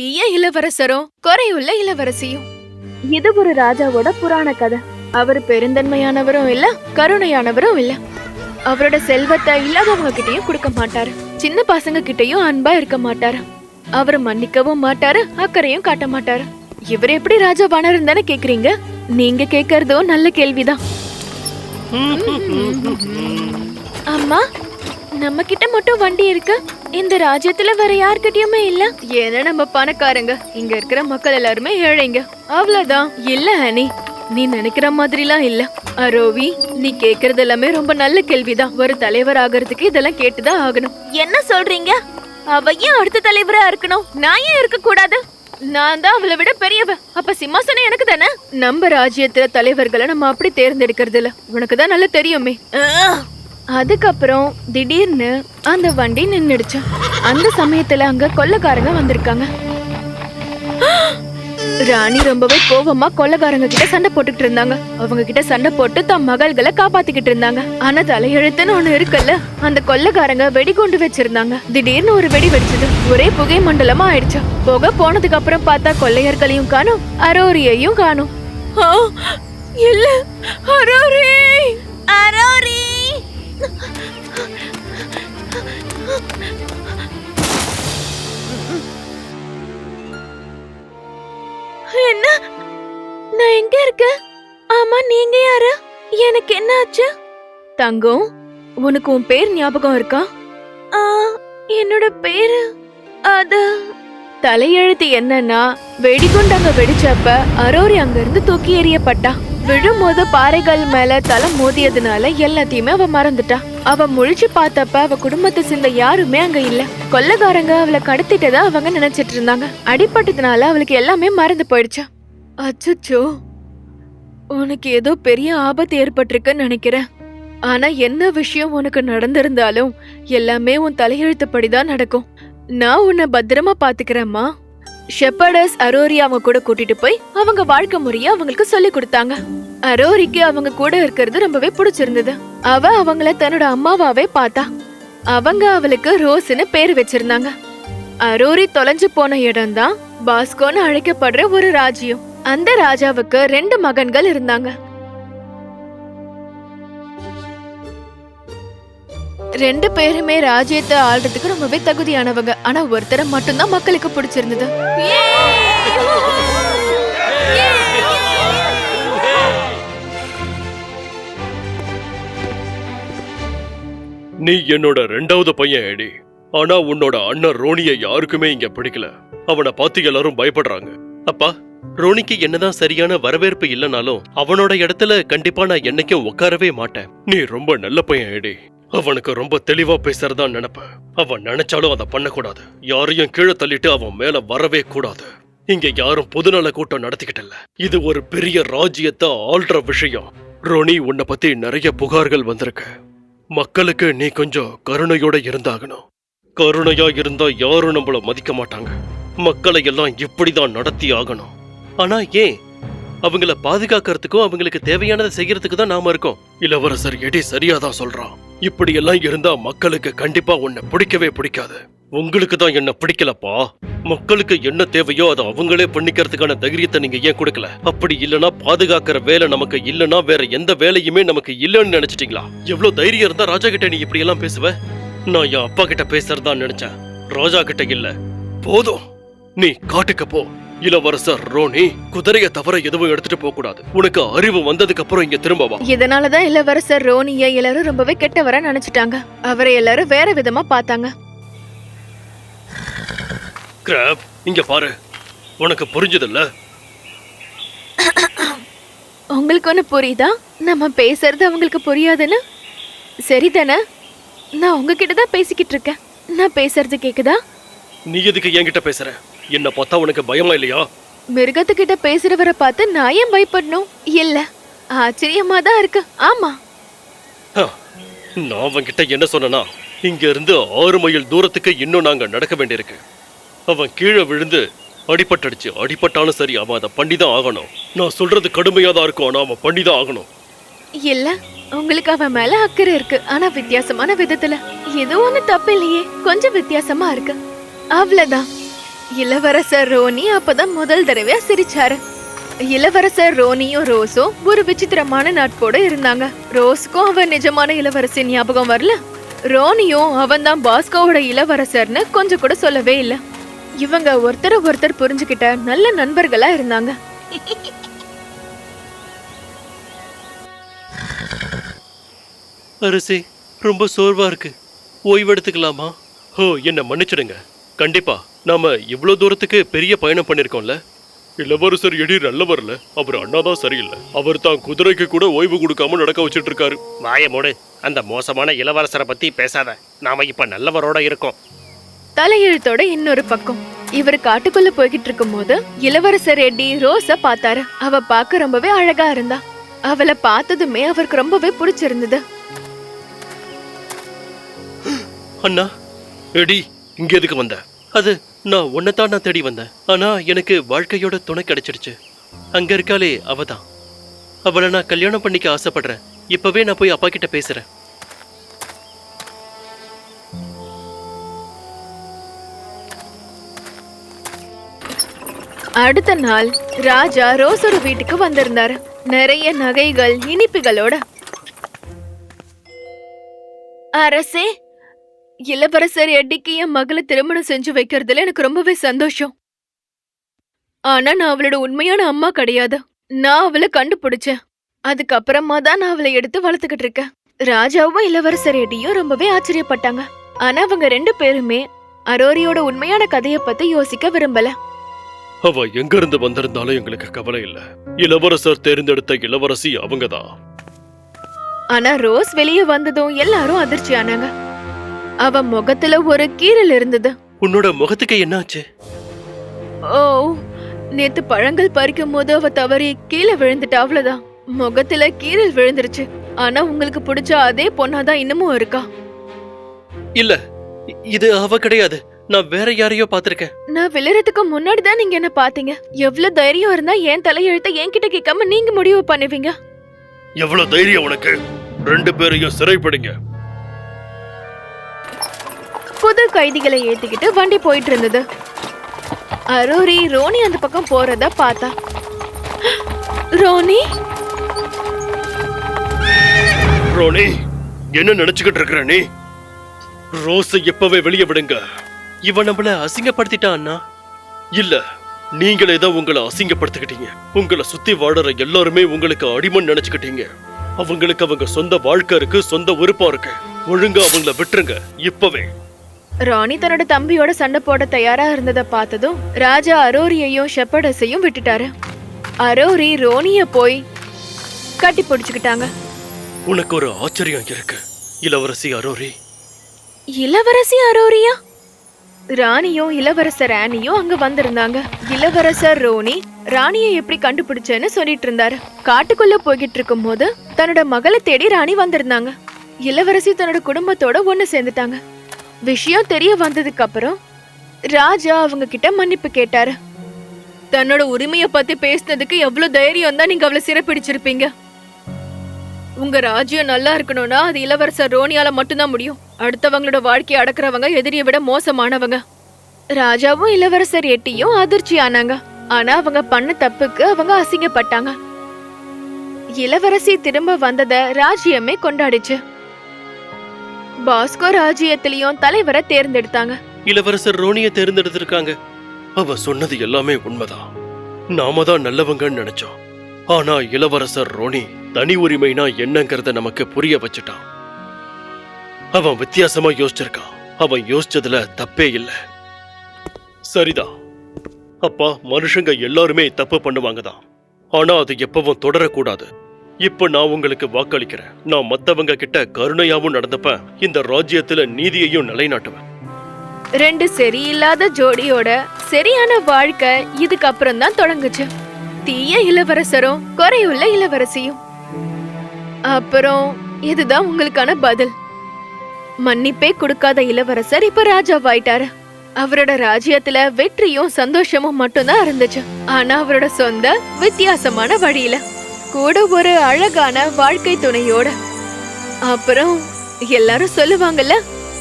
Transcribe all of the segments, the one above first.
தீய இளவரசரும் குறையுள்ள இளவரசியும். இது ஒரு ராஜாவோட புராண கதை. அவர் பெருந்தன்மையானவரும் இல்ல கருணையானவரும் இல்ல. அவரோட செல்வத்தை இல்லாதவங்க கிட்டயும் கொடுக்க மாட்டாரு. சின்ன பசங்க கிட்டயும் அன்பா இருக்க மாட்டாரு. அவர் மன்னிக்கவும் மாட்டாரு அக்கறையும் காட்ட மாட்டாரு. இவர் எப்படி ராஜா வானரன் தானே கேக்குறீங்க? நீங்க கேக்குறதும் நல்ல கேள்விதான். அம்மா நம்ம கிட்ட மட்டும் வண்டி இருக்கு. இந்த ராஜ்யத்துல வேற யார்கிட்டயுமே இல்ல. ஏன்னா நம்ம பணக்காரங்க. இங்க இருக்கிற மக்கள் எல்லாருமே ஏழைங்க. அவ்வளவுதான். இல்ல ஹனி. நீ நினைக்கிற மாதிரிலாம் இல்ல. அரோவி நீ கேக்குறது எல்லாமே ரொம்ப நல்ல கேள்விதான். ஒரு தலைவர் ஆகிறதுக்கு இதெல்லாம் கேட்டுதான் ஆகணும். என்ன சொல்றீங்க? அவ ஏன் அடுத்த தலைவரா இருக்கணும்? நான் ஏன் இருக்க கூடாது? நான் தான் அவளை விட பெரியவ. அப்ப சிம்மாசனம் எனக்கு தானே? நம்ம ராஜ்யத்துல தலைவர்களை நம்ம அப்படி தேர்ந்தெடுக்கிறது இல்ல உனக்கு தான் நல்லா தெரியுமே. அதுக்கப்புறம் திடீர்னு அந்த வண்டி நின்னுடுச்சு. அந்த சமயத்துல அங்க கொள்ளக்காரங்க வந்திருக்காங்க. ராணி ரொம்பவே கோவமா கொள்ளக்காரங்க கிட்ட சண்டை போட்டுக்கிட்டு இருந்தாங்க. அவங்க கிட்ட சண்டை போட்டு தம் மகள்களை காப்பாத்திக்கிட்டு இருந்தாங்க. ஆனா தலையெழுத்துன்னு ஒண்ணு இருக்குல்ல அந்த கொள்ளக்காரங்க வெடிகுண்டு வச்சிருந்தாங்க. திடீர்னு ஒரு வெடி வெடிச்சது. ஒரே புகை மண்டலமா ஆயிடுச்சு. புகை போனதுக்கு அப்புறம் பார்த்தா கொள்ளையர்களையும் காணும் அரோரியையும் காணும். இல்ல அரோரி! அரோரி! என்ன? நான் எங்க இருக்கேன்? ஆமா நீங்க யாரு? எனக்கு என்ன ஆச்சு? தங்கம் உனக்கு உன் பேர் ஞாபகம் இருக்கா? ஆ என்னோட பேரு அது. தலையெழுத்து என்னன்னா வெடிகுண்டங்க வெடிச்சப்ப அரோரி அங்க இருந்து தூக்கி எறியப்பட்டா. விழும்போது பாறைகள் மேல தலை மோதியதுனால எல்லாத்தையுமே அவ மறந்துட்டா. அவ முழிச்சு பார்த்தப்ப அவ குடும்பத்தை சேர்ந்த யாருமே அங்க இல்ல. கொள்ளக்காரங்க அவளை கடத்திட்டதா அவங்க நினைச்சிட்டு இருந்தாங்க. அடிபட்டதுனால அவளுக்கு எல்லாமே மறந்து போயிடுச்சா. அச்சோ உனக்கு ஏதோ பெரிய ஆபத்து ஏற்பட்டிருக்குன்னு நினைக்கிறேன். ஆனா என்ன விஷயம் உனக்கு நடந்திருந்தாலும் எல்லாமே உன் தலையெழுத்துப்படிதான் நடக்கும். நான் உன்னை பத்திரமா பாத்துக்கிறேம்மா. ஷெப்பர்டர்ஸ் அரோரி அவங்க கூட கூட்டிட்டு போய் அவங்க வாழ்க்கை முறைய அவங்களுக்கு சொல்லி கொடுத்தாங்க. அரோரிக்கு அவங்க கூட இருக்கிறது ரொம்பவே பிடிச்சிருந்தது. அவ அவங்கள தன்னோட அம்மாவாவே பார்த்தா. அவங்க அவளுக்கு ரோஸ்னு பேர் வச்சிருந்தாங்க. அரோரி தொலைஞ்சு போன இடம்தான் பாஸ்கோன்னு அழைக்கப்படுற ஒரு ராஜ்யம். அந்த ராஜாவுக்கு ரெண்டு மகன்கள் இருந்தாங்க. ரெண்டு பேருமே ராஜ்யத்தை ஆள்றதுக்கு ரொம்பவே தகுதியானவங்க. ஆனா ஒருத்தரை மட்டும்தான் மக்களுக்கு பிடிச்சிருந்தது. நீ என்னோட ரெண்டாவது பையன் ஏடி. ஆனா உன்னோட அண்ணன் ரோனிய யாருக்குமே இங்க பிடிக்கல. அவனை பார்த்து எல்லாரும் பயப்படுறாங்க. அப்பா ரோனிக்கு என்னதான் சரியான வரவேற்பு இல்லைனாலும் அவனோட இடத்துல கண்டிப்பா நான் என்னைக்கும் உட்காரவே மாட்டேன். நீ ரொம்ப நல்ல பையன் ஏடி. அவனுக்கு ரொம்ப தெளிவா பேசுறதா நினைப்பேன். அவன் நினைச்சாலும் அதை பண்ணக்கூடாது. யாரையும் கீழே தள்ளிட்டு அவன் மேல வரவே கூடாது. இங்க யாரும் பொதுநல கூட்டம் நடத்திக்கிட்டல இது ஒரு பெரிய ராஜ்யத்தை ஆள்ற விஷயம். ரோனி உன்னை பத்தி நிறைய புகார்கள் வந்திருக்கு. மக்களுக்கு நீ கொஞ்சம் கருணையோட இருந்தாகணும். கருணையா இருந்தா யாரும் நம்மள மதிக்க மாட்டாங்க. மக்களை எல்லாம் இப்படிதான் நடத்தி ஆகணும். ஆனா ஏன் அவங்கள பாதுகாக்கிறதுக்கும் அவங்களுக்கு தேவையானதை செய்யறதுக்கு தான் நாம இருக்கோம். இளவரசர் எடி சரியாதான் சொல்றான். இப்படி எல்லாம் இருந்தா மக்களுக்கு கண்டிப்பா உன்னை பிடிக்கவே பிடிக்காது. உங்களுக்கு தான் என்ன பிடிக்கலப்பா. மக்களுக்கு என்ன தேவையோ அதை அவங்களே பண்ணிக்கிறதுக்கான தைரியத்தை நீங்க ஏன் கொடுக்கல? அப்படி இல்லனா பாதுகாக்கிற வேலை நமக்கு இல்லனா வேற எந்த வேலையுமே நமக்கு இல்லைன்னு நினைச்சிட்டீங்களா? எவ்வளவு தைரியம் இருந்தா ராஜா கிட்ட நீ இப்படி எல்லாம் பேசுவ? நான் என் அப்பா கிட்ட பேசுறதா நினைச்சேன். ராஜா கிட்ட இல்ல. போதும். நீ காட்டுக்கு போ. இளவரசர் ரோனி குதிரைய தவிர எதுவும் எடுத்துட்டு போக கூடாது உனக்கு அறிவு வந்ததுக்கு அப்புறம் இங்க திரும்ப வா. இதனாலதான் இளவரசர் ரோனிய எல்லாரும் ரொம்பவே கெட்டவரா நினைச்சிட்டாங்க. அவரை எல்லாரும் வேற விதமா பார்த்தாங்க. கிராப் இங்க பாரு. உனக்கு புரிஞ்சதில்ல? உங்களுக்கு ஒண்ணு புரியுதா? நம்ம பேசுறது அவங்களுக்கு புரியாதுன்னு? சரிதானே நான் உங்ககிட்ட தான் பேசிக்கிட்டு இருக்கேன். நான் பேசுறது கேக்குதா? நீ எதுக்கு என்கிட்ட பேசுற? என்ன பார்த்தா உனக்கு பயமா இல்லையா? மிருகத்துக்கிட்ட பேசுறவரை பார்த்து நான் ஏன் பயப்படணும்? இல்ல ஆச்சரியமா தான் இருக்கு. ஆமா. நான் அவன்கிட்ட என்ன சொன்னனா இங்க இருந்து ஆறு மைல் தூரத்துக்கு இன்னும் நாங்க நடக்க வேண்டியிருக்கு. அவன் கீழே விழுந்து அடிபட்டுடுச்சு அடிபட்டாலும் சரி அவன் அதை பண்ணிதான் ஆகணும். நான் சொல்றது கடுமையா தான் இருக்கும் ஆனா அவன் பண்ணிதான் ஆகணும். இல்ல உங்களுக்கு அவன் மேல அக்கறை இருக்கு ஆனா வித்தியாசமான விதத்துல. எதுவும் ஒண்ணு தப்பு இல்லையே கொஞ்சம் வித்தியாசமா இருக்கு. அவ்வளவுதான். இளவரசர் ரோனி அப்பதான் முதல் தடவையா சிரிச்சாரு. இளவரசர் ரோனியும் ரோஸும் ஒரு விசித்திரமான நட்போட இருந்தாங்க. ரோஸுக்கும் அவன் நிஜமான இளவரசி ஞாபகம் வரல? ரோனியும் அவன் தான் பாஸ்கோவோட இளவரசர்னு கொஞ்சம் கூட சொல்லவே இல்ல. இவங்க ஒருத்தர் ஒருத்தர் புரிஞ்சுக்கிட்ட நல்ல நண்பர்களா இருந்தாங்க. அரிசி ரொம்ப சோர்வா இருக்கு. ஓய்வு எடுத்துக்கலாமா ஓ என்ன மன்னிச்சிடுங்க. கண்டிப்பா. நாம இவ்வளோ தூரத்துக்கு பெரிய பயணம் பண்ணிருக்கோம்ல? இளவரசர் எடி நல்லவர்ல. அவர் அண்ணாதான் சரியில்லை. அவர் தான் குதிரைக்கு கூட ஓய்வு கொடுக்காம நடக்க வச்சிட்டு இருக்காரு வாய மூடு. அந்த மோசமான இளவரசரை பத்தி பேசாத. நாம இப்ப நல்லவரோட இருக்கோம். தலையெழுத்தோட இன்னொரு பக்கம். இவர் காட்டுக்குள்ள போய்கிட்டு இருக்கும்போது இளவரசர் எட்டி ரோஸ பார்த்தாரு. அவ பார்க்க ரொம்பவே அழகா இருந்தா. அவளை பார்த்ததுமே அவருக்கு ரொம்பவே பிடிச்சிருந்தது. அண்ணா எடி இங்க எதுக்கு வந்த? அது நான் உன்னைத்தான் நான் தேடி வந்தேன். ஆனா எனக்கு வாழ்க்கையோட துணை கிடைச்சிடுச்சு அங்க இருக்காளே அவ தான் அவளை நான் கல்யாணம் பண்ணிக்க ஆசைப்படுறேன். இப்பவே நான் போய் அப்பா கிட்ட பேசுறேன். அடுத்த நாள் ராஜா ரோஸோட வீட்டுக்கு வந்திருந்தாரு. நிறைய நகைகள் இனிப்புகளோட. அரசே இளவரசர் எட்டிக்கு என் மகளை திருமணம் செஞ்சு வைக்கிறதுல எனக்கு ரொம்பவே சந்தோஷம். ஆனா நான் அவளோட உண்மையான அம்மா கிடையாது. நான் அவளை கண்டுபிடிச்சேன். அதுக்கப்புறமா தான் நான் அவளை எடுத்து வளர்த்துக்கிட்டு இருக்கேன். ராஜாவும் இளவரசர் எட்டியும் ரொம்பவே ஆச்சரியப்பட்டாங்க. ஆனா அவங்க ரெண்டு பேருமே அரோரியோட உண்மையான கதைய பத்தி யோசிக்க விரும்பல. அவ எங்க இருந்து வந்திருந்தாலும் எங்களுக்கு கவலை இல்ல. இளவரசர் தேர்ந்தெடுத்த இளவரசி அவங்கதான். ஆனா ரோஸ் வெளியே வந்ததும் எல்லாரும் அதிர்ச்சி ஆனாங்க. அவ முகத்துல ஒரு கீறல் இருந்தது. உன்னோட முகத்துக்கு என்னாச்சு? ஓ நேத்து பழங்கள் பறிக்கும் போது அவ தவறி கீழே விழுந்துட்டா அவ்வளவுதான். முகத்துல கீறல் விழுந்துருச்சு. ஆனா உங்களுக்கு பிடிச்ச அதே பொண்ணாதான் இன்னமும் இருக்கா? இல்ல இது அவ கிடையாது. நான் வேற யாரையோ பார்த்திருக்கேன். நான் விழுறதுக்கு முன்னாடி தான் நீங்க என்ன பாத்தீங்க எவ்வளவு தைரியம் இருந்தா என் தலையெழுத்த என்கிட்ட கேட்காம நீங்க முடிவு பண்ணுவீங்க? எவ்வளவு தைரியம் உனக்கு? ரெண்டு பேரையும் சிறைப்படுங்க. புது கைதிகளை ஏத்திக்கிட்டு வண்டி போயிட்டு இருந்தது அரோரி ரோனி அந்த பக்கம் போறத பார்த்தா. ரோனி? ரோனி என்ன நினைச்சுக்கிட்டு இருக்கிற நீ? ரோஸை எப்பவே வெளியே விடுங்க. இவன் நம்மள அசிங்கப்படுத்திட்டான் அண்ணா? இல்ல நீங்களே தான் உங்களை அசிங்கப்படுத்திக்கிட்டீங்க. உங்களை சுத்தி வாடுற எல்லாருமே உங்களுக்கு அடிமன் நினைச்சுக்கிட்டீங்க. அவங்களுக்கு அவங்க சொந்த வாழ்க்கை இருக்கு சொந்த விருப்பம் இருக்கு. ஒழுங்கா அவங்கள விட்டுருங்க இப்பவே. ராணி தன்னோட தம்பியோட சண்டை போட தயாரா இருந்ததை பார்த்ததும் ராஜா அரோரியையும் ஷெப்பர்டஸையும் விட்டுட்டாரு. அரோரி ரோனிய போய் கட்டி பிடிச்சுக்கிட்டாங்க. உனக்கு ஒரு ஆச்சரியம் இருக்கு இளவரசி அரோரி. இளவரசி அரோரியா? ராணியும் இளவரசர் ராணியும் அங்க வந்திருந்தாங்க. இளவரசர் ரோனி ராணியை எப்படி கண்டுபிடிச்சேன்னு சொல்லிட்டு இருந்தாரு. காட்டுக்குள்ள போய்கிட்டு இருக்கும்போது தன்னோட மகளை தேடி ராணி வந்திருந்தாங்க. இளவரசி தன்னோட குடும்பத்தோட ஒண்ணு சேர்ந்துட்டாங்க. விஷயம் தெரிய வந்ததுக்கு அப்புறம் ராஜா அவங்க கிட்ட மன்னிப்பு கேட்டாரு. தன்னோட உரிமைய பத்தி பேசினதுக்கு எவ்வளவு தைரியம் தான் நீங்க அவளை சிறைப்பிடிச்சிருப்பீங்க. உங்க ராஜ்யம் நல்லா இருக்கணும்னா அது இளவரசர் ரோனியால மட்டும்தான் முடியும். அடுத்தவங்களோட வாழ்க்கையை அடக்குறவங்க எதிரியை விட மோசமானவங்க. ராஜாவும் இளவரசர் எட்டியும் அதிர்ச்சி ஆனாங்க. ஆனா அவங்க பண்ண தப்புக்கு அவங்க அசிங்கப்பட்டாங்க. இளவரசி திரும்ப வந்தத ராஜ்யமே கொண்டாடிச்சு. பாஸ்கோ ராஜ்யத்திலையும் தலைவரை தேர்ந்தெடுத்தாங்க. இளவரசர் ரோனிய தேர்ந்தெடுத்திருக்காங்க. அவ சொன்னது எல்லாமே உண்மைதான். நாம தான் நல்லவங்கன்னு நினைச்சோம். ஆனா இளவரசர் ரோனி தனி உரிமைனா என்னங்கறத நமக்கு புரிய வச்சுட்டான். அவன் வித்தியாசமா யோசிச்சிருக்கான். அவன் யோசிச்சதுல தப்பே இல்ல. சரிதான் அப்பா மனுஷங்க எல்லாருமே தப்பு பண்ணுவாங்க தான் ஆனா அது எப்பவும் தொடரக்கூடாது. இப்ப நான் உங்களுக்கு வாக்களிக்கிறேன். நான் மத்தவங்க கிட்ட கருணையாவும் நடந்துப்பேன். இந்த ராஜ்யத்துல நீதியையும் நிலைநாட்டுவேன். ரெண்டு சரியில்லாத ஜோடியோட சரியான வாழ்க்கை இதுக்கு அப்புறம் தான் தொடங்குச்சு. தீய இளவரசரும் குறையுள்ள இளவரசியும். அப்புறம் இதுதான் உங்களுக்கான பதில். மன்னிப்பே கொடுக்காத இளவரசர் இப்ப ராஜாவாயிட்டாரு. அவரோட ராஜ்யத்துல வெற்றியும் சந்தோஷமும் மட்டும்தான் இருந்துச்சு. ஆனா அவரோட சொந்த வித்தியாசமான வழியில. கூட ஒரு அழகான வாழ்க்கை துணையோட. அப்புறம் எல்லாரும் சொல்லுவாங்கல்ல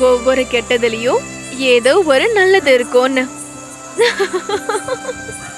ஒவ்வொரு கெட்டதுலயும் ஏதோ ஒரு நல்லது இருக்கும்னு.